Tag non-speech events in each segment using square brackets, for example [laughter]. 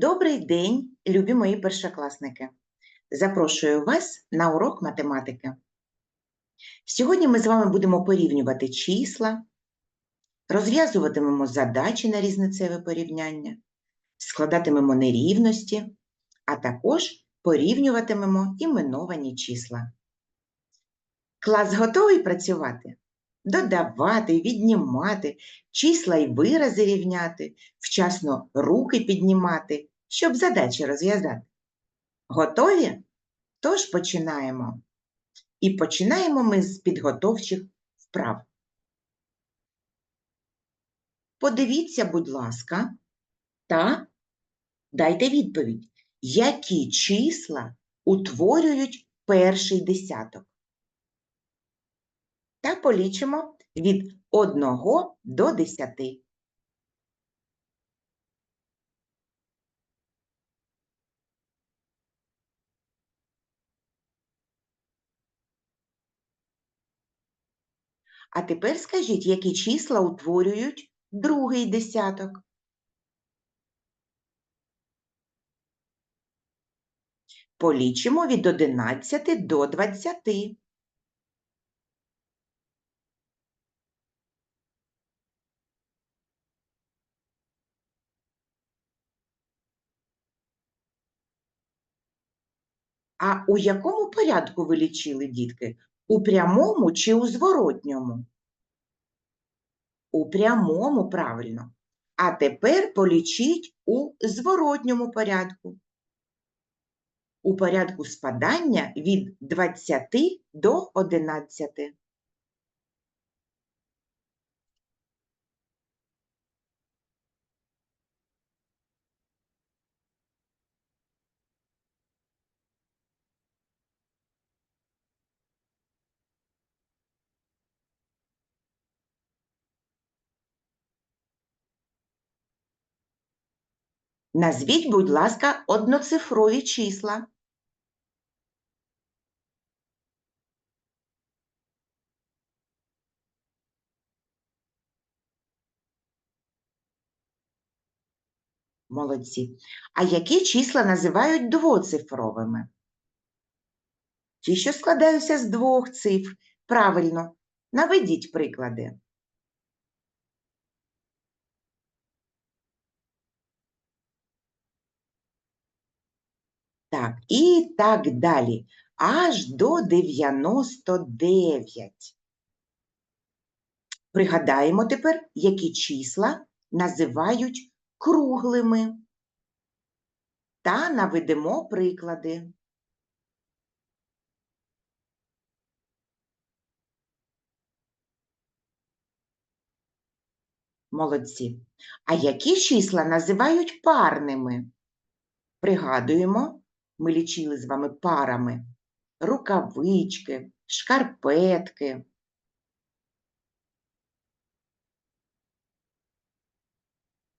Добрий день, любі мої першокласники! Запрошую вас на урок математики. Сьогодні ми з вами будемо порівнювати числа, розв'язуватимемо задачі на різницеве порівняння, складатимемо нерівності, а також порівнюватимемо іменовані числа. Клас готовий працювати? Додавати, віднімати, числа й вирази рівняти, вчасно руки піднімати, щоб задачі розв'язати. Готові? Тож починаємо. І починаємо ми з підготовчих вправ. Подивіться, будь ласка, та дайте відповідь, які числа утворюють перший десяток. Та полічимо від 1 до 10. А тепер скажіть, які числа утворюють другий десяток? Полічимо від 11 до 20. А у якому порядку ви лічили, дітки? У прямому чи у зворотньому? У прямому, правильно. А тепер полічіть у зворотньому порядку. У порядку спадання від 20 до 11. Назвіть, будь ласка, одноцифрові числа. Молодці. А які числа називають двоцифровими? Ті, що складаються з двох цифр. Правильно, наведіть приклади. Так, і так далі. Аж до 99. Пригадаємо тепер, які числа називають круглими. Та наведемо приклади. Молодці. А які числа називають парними? Пригадуємо, ми лічили з вами парами рукавички, шкарпетки.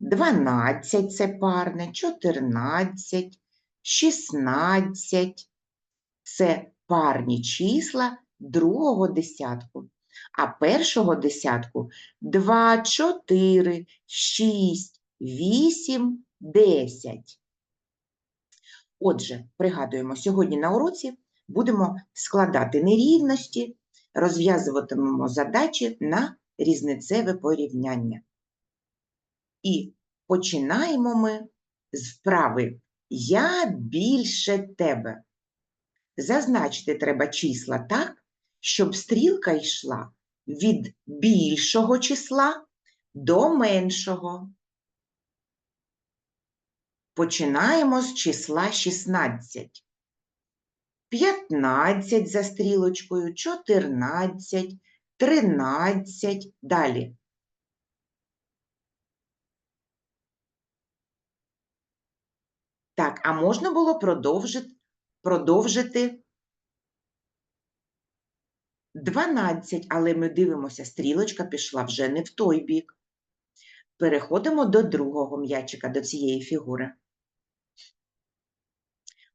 Дванадцять це парне, чотирнадцять, шістнадцять. Це парні числа другого десятку. А першого десятку 2, 4, 6, 8, 10. Отже, пригадуємо, сьогодні на уроці будемо складати нерівності, розв'язуватимемо задачі на різницеве порівняння. І починаємо ми з вправи Я більше тебе. Зазначити треба числа так, щоб стрілка йшла від більшого числа до меншого. Починаємо з числа 16. 15 за стрілочкою, 14, 13, далі. Так, а можна було продовжити, продовжити 12, але ми дивимося, стрілочка пішла вже не в той бік. Переходимо до другого м'ячика, до цієї фігури.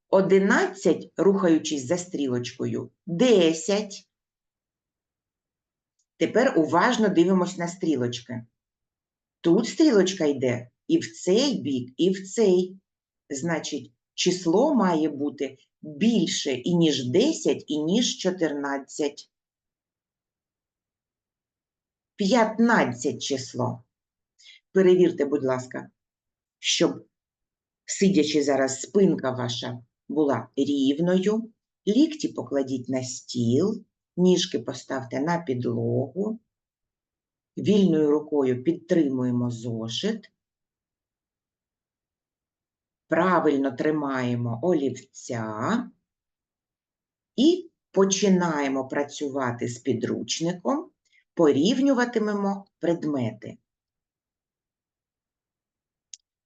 11, рухаючись за стрілочкою, 10. Тепер уважно дивимось на стрілочки. Тут стрілочка йде і в цей бік, і в цей. Значить, число має бути більше і ніж 10, і ніж 14. 15 число. Перевірте, будь ласка, щоб, сидячи зараз, спинка ваша була рівною, лікті покладіть на стіл, ніжки поставте на підлогу, вільною рукою підтримуємо зошит, правильно тримаємо олівця і починаємо працювати з підручником, порівнюватимемо предмети.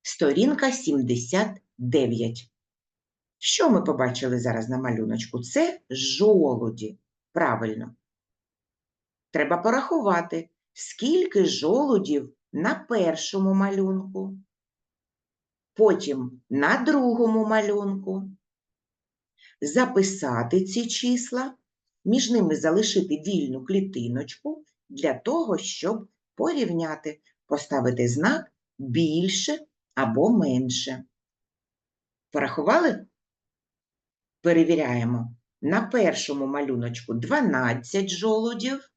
Сторінка 79. Що ми побачили зараз на малюночку? Це жолуді. Правильно. Треба порахувати, скільки жолудів на першому малюнку, потім на другому малюнку. Записати ці числа, між ними залишити вільну клітиночку для того, щоб порівняти, поставити знак більше або менше. Порахували? Перевіряємо. На першому малюночку 12 жолудів,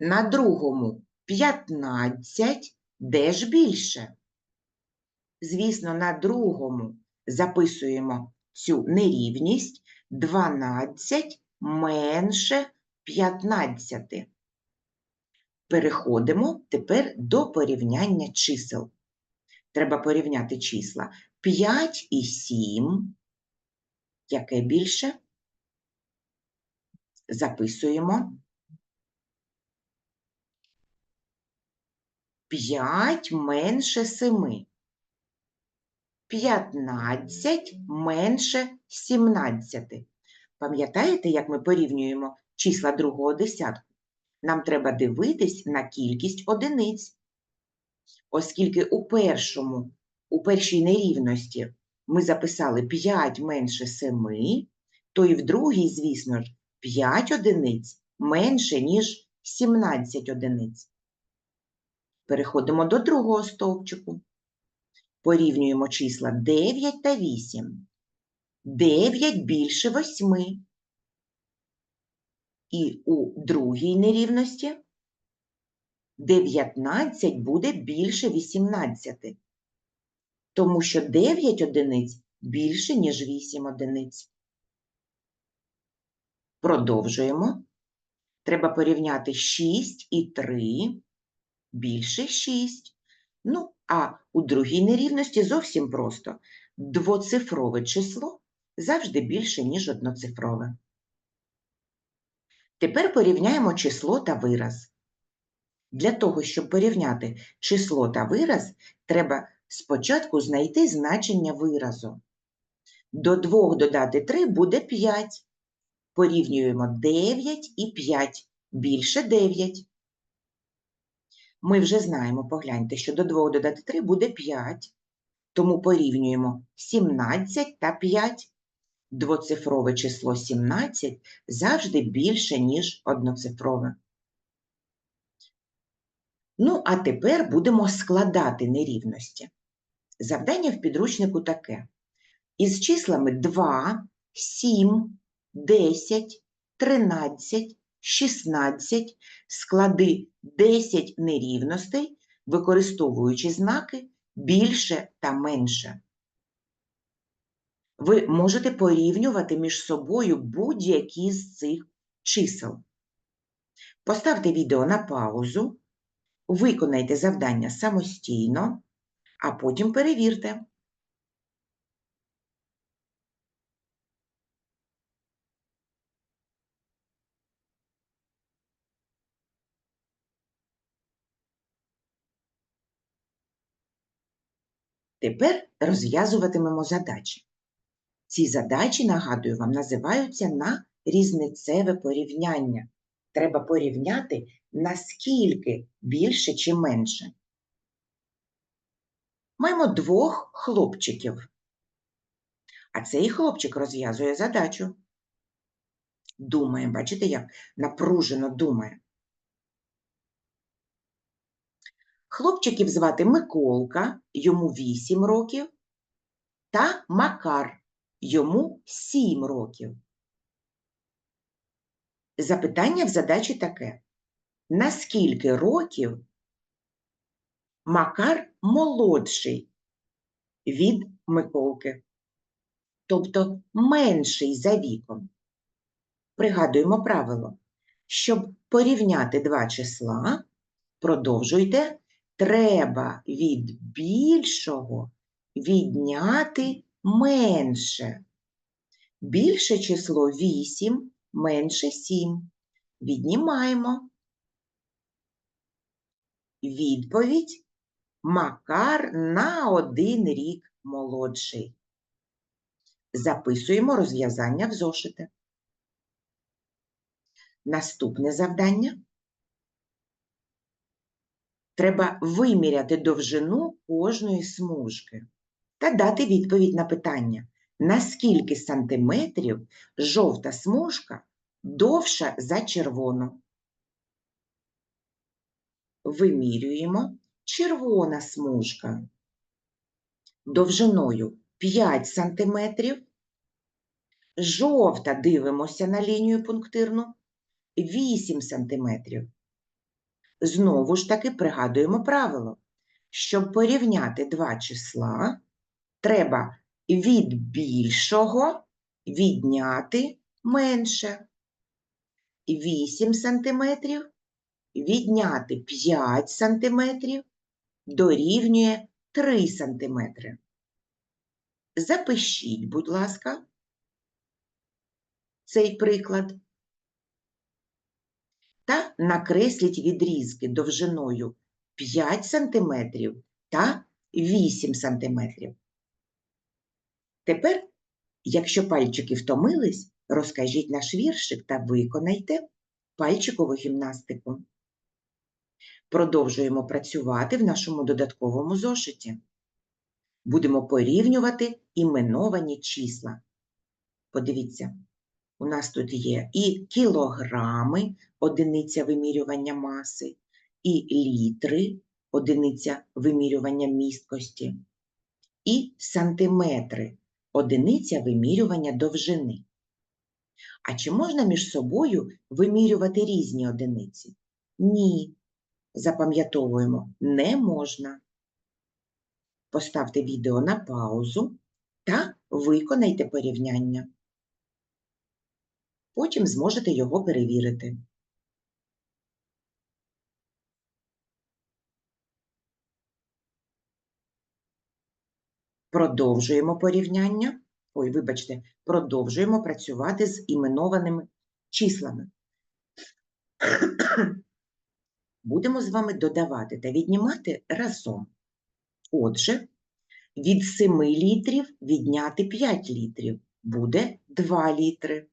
на другому 15, де ж більше? Звісно, на другому записуємо цю нерівність 12 менше 15. Переходимо тепер до порівняння чисел. Треба порівняти числа 5 і 7. Яке більше? Записуємо. 5 менше 7. 15 менше 17. Пам'ятаєте, як ми порівнюємо числа другого десятку? Нам треба дивитись на кількість одиниць. Оскільки у першому, у першій нерівності ми записали 5 менше 7, то і в другій, звісно ж, 5 одиниць менше, ніж 17 одиниць. Переходимо до другого стовпчику. Порівнюємо числа 9 та 8. 9 більше 8. І у другій нерівності 19 буде більше 18, тому що 9 одиниць більше, ніж 8 одиниць. Продовжуємо. Треба порівняти 6 і 3 більше 6. Ну, а у другій нерівності зовсім просто. Двоцифрове число завжди більше, ніж одноцифрове. Тепер порівняємо число та вираз. Для того, щоб порівняти число та вираз, треба спочатку знайти значення виразу. До 2 додати 3 буде 5. Порівнюємо 9 і 5. Більше 9. Ми вже знаємо, погляньте, що до 2 додати 3 буде 5. Тому порівнюємо 17 та 5. Двоцифрове число 17 завжди більше, ніж одноцифрове. Ну, а тепер будемо складати нерівності. Завдання в підручнику таке. Із числами 2, 7, 10, 13, 16 склади 10 нерівностей, використовуючи знаки більше та менше. Ви можете порівнювати між собою будь-які з цих чисел. Поставте відео на паузу, виконайте завдання самостійно, а потім перевірте. Тепер розв'язуватимемо задачі. Ці задачі, нагадую вам, називаються на різницеве порівняння. Треба порівняти, наскільки більше чи менше. Маємо двох хлопчиків. А цей хлопчик розв'язує задачу. Думає, бачите, як напружено думає. Хлопчиків звати Миколка, йому 8 років, та Макар, йому 7 років. Запитання в задачі таке. На скільки років Макар молодший від Миколки, тобто менший за віком? Пригадуємо правило. Щоб порівняти два числа, продовжуйте, треба від більшого відняти менше. Більше число 8, менше 7. Віднімаємо. Відповідь Макар на один рік молодший. Записуємо розв'язання в зошити. Наступне завдання. Треба виміряти довжину кожної смужки та дати відповідь на питання, на скільки сантиметрів жовта смужка довша за червону. Вимірюємо червона смужка довжиною 5 сантиметрів. Жовта дивимося на лінію пунктирну 8 сантиметрів. Знову ж таки пригадуємо правило. Щоб порівняти два числа, треба від більшого відняти менше. 8 сантиметрів відняти 5 сантиметрів дорівнює 3 сантиметри. Запишіть, будь ласка, цей приклад та накресліть відрізки довжиною 5 см та 8 см. Тепер, якщо пальчики втомились, розкажіть наш віршик та виконайте пальчикову гімнастику. Продовжуємо працювати в нашому додатковому зошиті. Будемо порівнювати іменовані числа. Подивіться, у нас тут є і кілограми, одиниця вимірювання маси, і літри, одиниця вимірювання місткості, і сантиметри, одиниця вимірювання довжини. А чи можна між собою вимірювати різні одиниці? Ні. Запам'ятовуємо, не можна. Поставте відео на паузу та виконайте порівняння. Потім зможете його перевірити. Продовжуємо порівняння. Ой, вибачте, продовжуємо працювати з іменованими числами. [coughs] Будемо з вами додавати та віднімати разом. Отже, від 7 літрів відняти 5 літрів буде 2 літри.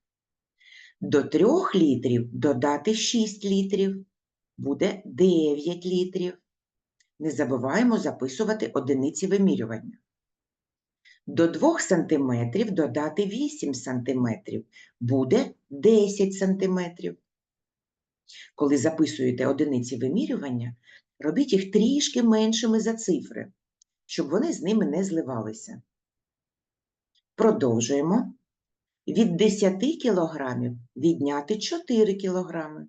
До 3 літрів додати 6 літрів буде 9 літрів. Не забуваємо записувати одиниці вимірювання. До 2 см додати 8 см буде 10 см. Коли записуєте одиниці вимірювання, робіть їх трішки меншими за цифри, щоб вони з ними не зливалися. Продовжуємо. Від 10 кг відняти 4 кг.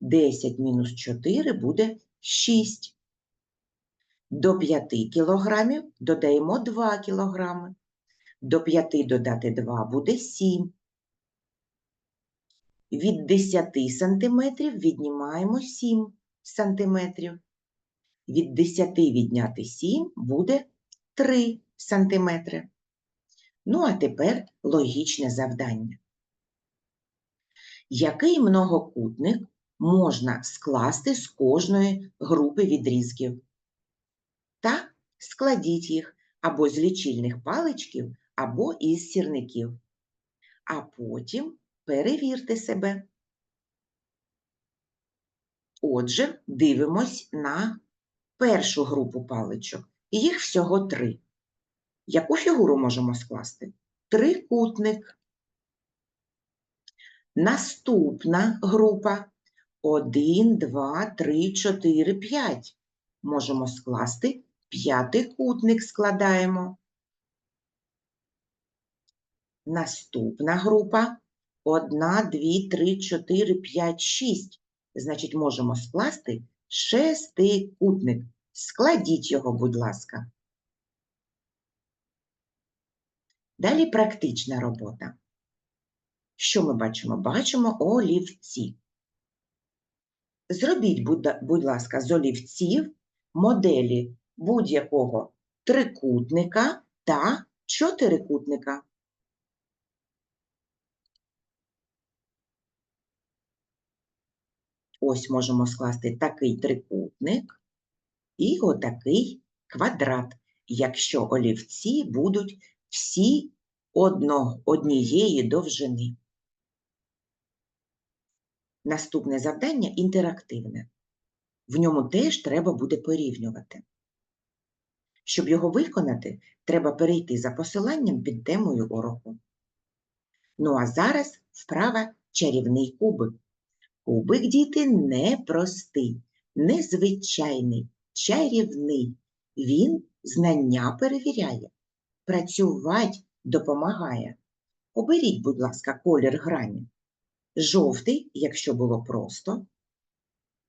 10 мінус 4 буде 6. До 5 кг додаємо 2 кг. До 5 додати 2 буде 7. Від 10 см віднімаємо 7 см. Від 10 відняти 7 буде 3 см. Ну, а тепер логічне завдання. Який многокутник можна скласти з кожної групи відрізків? Складіть їх або з лічильних паличків, або із сірників. А потім перевірте себе. Отже, дивимось на першу групу паличок. Їх всього три. Яку фігуру можемо скласти? Трикутник. Наступна група 1, 2, 3, 4, 5. можемо скласти п'ятикутник складаємо. Наступна група 1, 2, 3, 4, 5, 6. Значить, можемо скласти шестикутник. Складіть його, будь ласка. Далі практична робота. Що ми бачимо? Бачимо олівці. Зробіть, будь, ласка, з олівців моделі будь-якого трикутника та чотирикутника. Ось можемо скласти такий трикутник і отакий квадрат, якщо олівці будуть всі одно, однієї довжини. Наступне завдання інтерактивне. В ньому теж треба буде порівнювати. Щоб його виконати, треба перейти за посиланням під темою уроку. Ну а зараз вправа чарівний кубик. Кубик, діти, непростий, незвичайний, чарівний. Він знання перевіряє, працювати допомагає. Оберіть, будь ласка, колір грані. Жовтий, якщо було просто,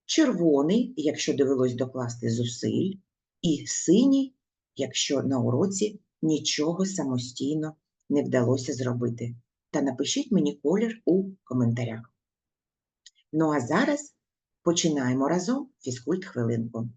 червоний, якщо довелось докласти зусиль, і синій, якщо на уроці нічого самостійно не вдалося зробити. Та напишіть мені колір у коментарях. Ну а зараз починаємо разом фізкульт хвилинку.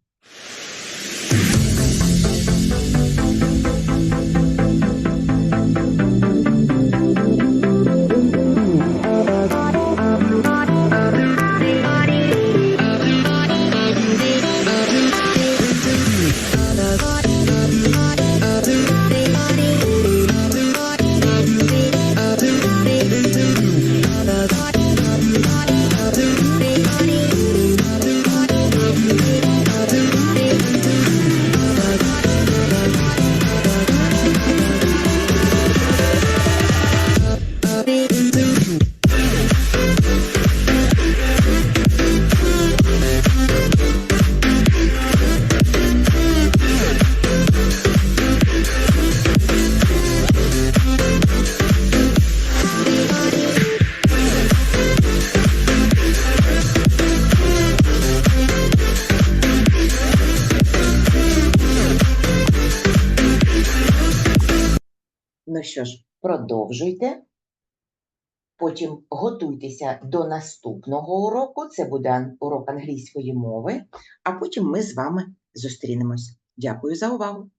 Що ж, продовжуйте. Потім готуйтеся до наступного уроку. Це буде урок англійської мови, а потім ми з вами зустрінемось. Дякую за увагу!